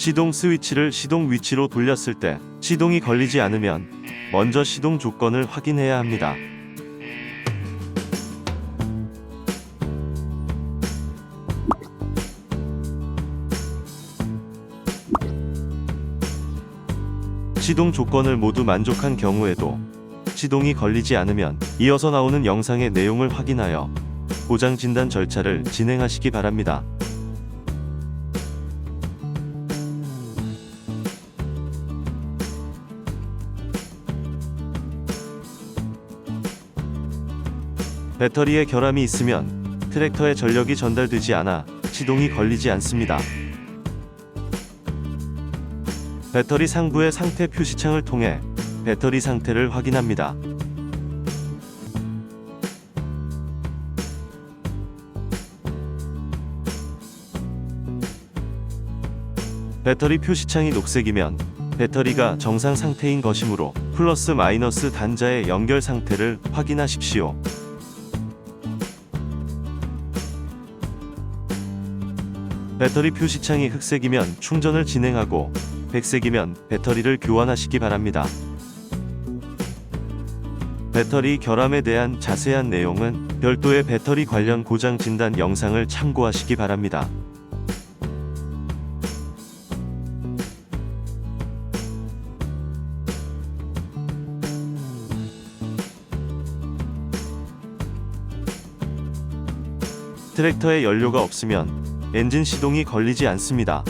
시동 스위치를 시동 위치로 돌렸을 때 시동이 걸리지 않으면 먼저 시동 조건을 확인해야 합니다. 시동 조건을 모두 만족한 경우에도 시동이 걸리지 않으면 이어서 나오는 영상의 내용을 확인하여 고장 진단 절차를 진행하시기 바랍니다. 배터리에 결함이 있으면 트랙터에 전력이 전달되지 않아 시동이 걸리지 않습니다. 배터리 상부의 상태 표시창을 통해 배터리 상태를 확인합니다. 배터리 표시창이 녹색이면 배터리가 정상 상태인 것이므로 플러스 마이너스 단자의 연결 상태를 확인하십시오. 배터리 표시창이 흑색이면 충전을 진행하고 백색이면 배터리를 교환하시기 바랍니다. 배터리 결함에 대한 자세한 내용은 별도의 배터리 관련 고장 진단 영상을 참고하시기 바랍니다. 트랙터에 연료가 없으면 엔진 시동이 걸리지 않습니다.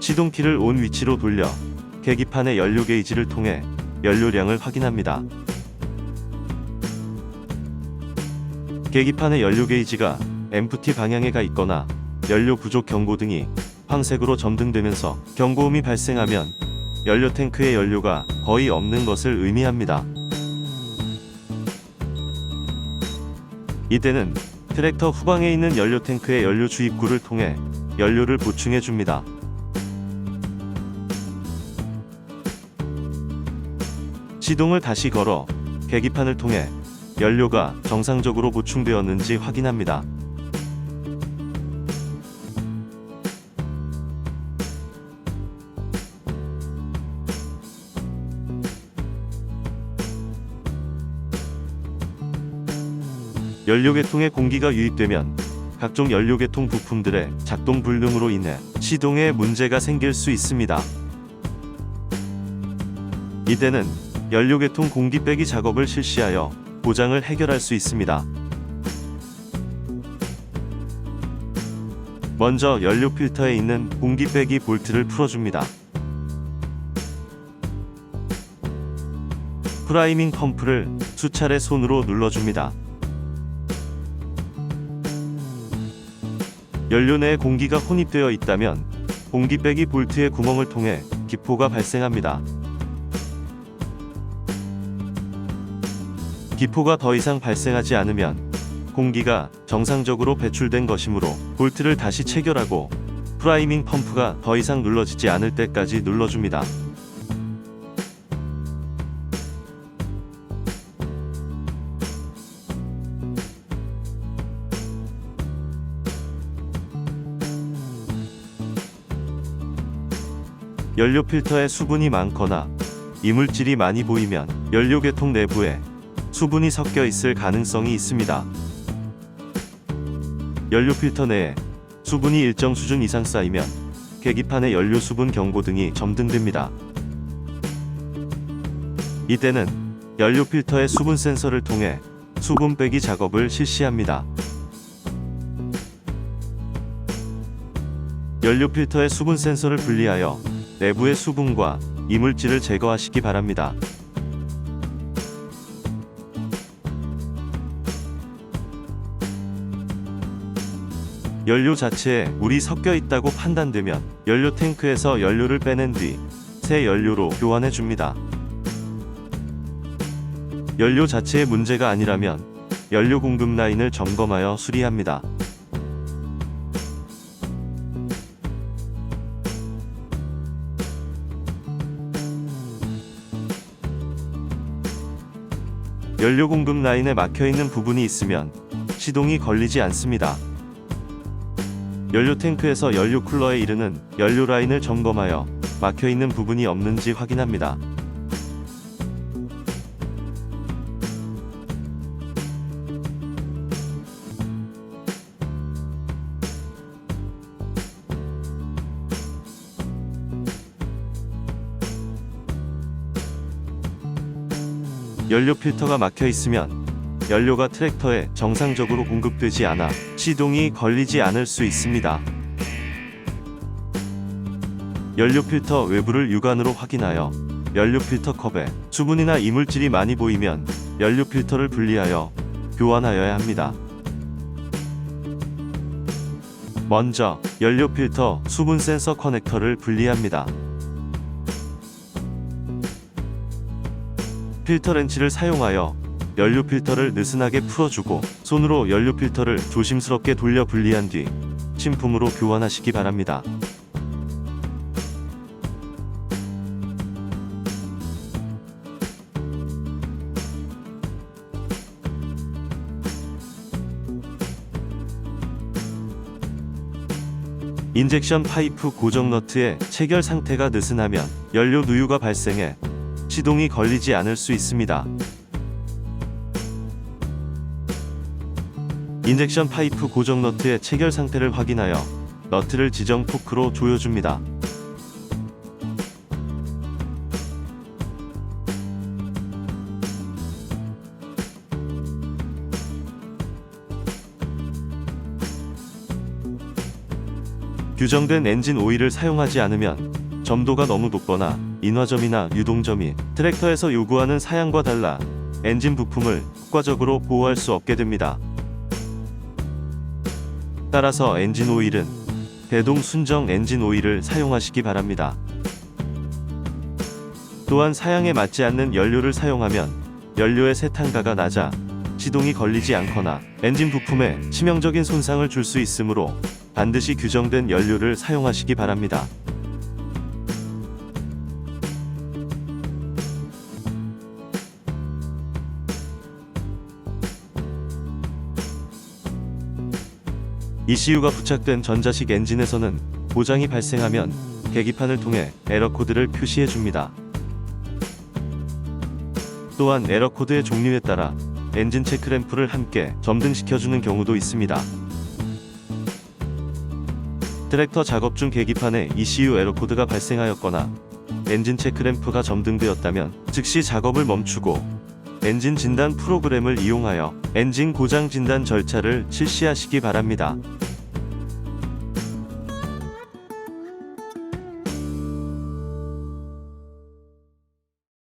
시동키를 온 위치로 돌려 계기판의 연료 게이지를 통해 연료량을 확인합니다. 계기판의 연료 게이지가 empty 방향에 가 있거나 연료 부족 경고 등이 황색으로 점등되면서 경고음이 발생하면 연료 탱크의 연료가 거의 없는 것을 의미합니다. 이때는 트랙터 후방에 있는 연료 탱크의 연료 주입구를 통해 연료를 보충해 줍니다. 시동을 다시 걸어 계기판을 통해 연료가 정상적으로 보충되었는지 확인합니다. 연료계통에 공기가 유입되면 각종 연료계통 부품들의 작동 불능으로 인해 시동에 문제가 생길 수 있습니다. 이때는 연료계통 공기 빼기 작업을 실시하여 고장을 해결할 수 있습니다. 먼저 연료 필터에 있는 공기 빼기 볼트를 풀어줍니다. 프라이밍 펌프를 수차례 손으로 눌러줍니다. 연료 내에 공기가 혼입되어 있다면 공기 빼기 볼트의 구멍을 통해 기포가 발생합니다. 기포가 더 이상 발생하지 않으면 공기가 정상적으로 배출된 것이므로 볼트를 다시 체결하고 프라이밍 펌프가 더 이상 눌러지지 않을 때까지 눌러줍니다. 연료 필터에 수분이 많거나 이물질이 많이 보이면 연료계통 내부에 수분이 섞여 있을 가능성이 있습니다. 연료 필터 내에 수분이 일정 수준 이상 쌓이면 계기판의 연료 수분 경고등이 점등됩니다. 이때는 연료 필터의 수분 센서를 통해 수분 빼기 작업을 실시합니다. 연료 필터의 수분 센서를 분리하여 내부의 수분과 이물질을 제거하시기 바랍니다. 연료 자체에 물이 섞여 있다고 판단되면 연료 탱크에서 연료를 빼낸 뒤 새 연료로 교환해 줍니다. 연료 자체에 문제가 아니라면 연료 공급 라인을 점검하여 수리합니다. 연료 공급 라인에 막혀 있는 부분이 있으면 시동이 걸리지 않습니다. 연료 탱크에서 연료 쿨러에 이르는 연료 라인을 점검하여 막혀 있는 부분이 없는지 확인합니다. 연료 필터가 막혀 있으면 연료가 트랙터에 정상적으로 공급되지 않아 시동이 걸리지 않을 수 있습니다. 연료 필터 외부를 육안으로 확인하여 연료 필터 컵에 수분이나 이물질이 많이 보이면 연료 필터를 분리하여 교환하여야 합니다. 먼저 연료 필터 수분 센서 커넥터를 분리합니다. 필터 렌치를 사용하여 연료 필터를 느슨하게 풀어주고 손으로 연료 필터를 조심스럽게 돌려 분리한 뒤 신품으로 교환하시기 바랍니다. 인젝션 파이프 고정 너트의 체결 상태가 느슨하면 연료 누유가 발생해 시동이 걸리지 않을 수 있습니다. 인젝션 파이프 고정 너트의 체결 상태를 확인하여 너트를 지정 포크로 조여줍니다. 규정된 엔진 오일을 사용하지 않으면 점도가 너무 높거나 인화점이나 유동점이 트랙터에서 요구하는 사양과 달라 엔진 부품을 효과적으로 보호할 수 없게 됩니다. 따라서 엔진 오일은 대동 순정 엔진 오일을 사용하시기 바랍니다. 또한 사양에 맞지 않는 연료를 사용하면 연료의 세탄가가 낮아 시동이 걸리지 않거나 엔진 부품에 치명적인 손상을 줄 수 있으므로 반드시 규정된 연료를 사용하시기 바랍니다. ECU가 부착된 전자식 엔진에서는 고장이 발생하면 계기판을 통해 에러 코드를 표시해 줍니다. 또한 에러 코드의 종류에 따라 엔진 체크 램프를 함께 점등시켜주는 경우도 있습니다. 트랙터 작업 중 계기판에 ECU 에러 코드가 발생하였거나 엔진 체크 램프가 점등되었다면 즉시 작업을 멈추고 엔진 진단 프로그램을 이용하여 엔진 고장 진단 절차를 실시하시기 바랍니다.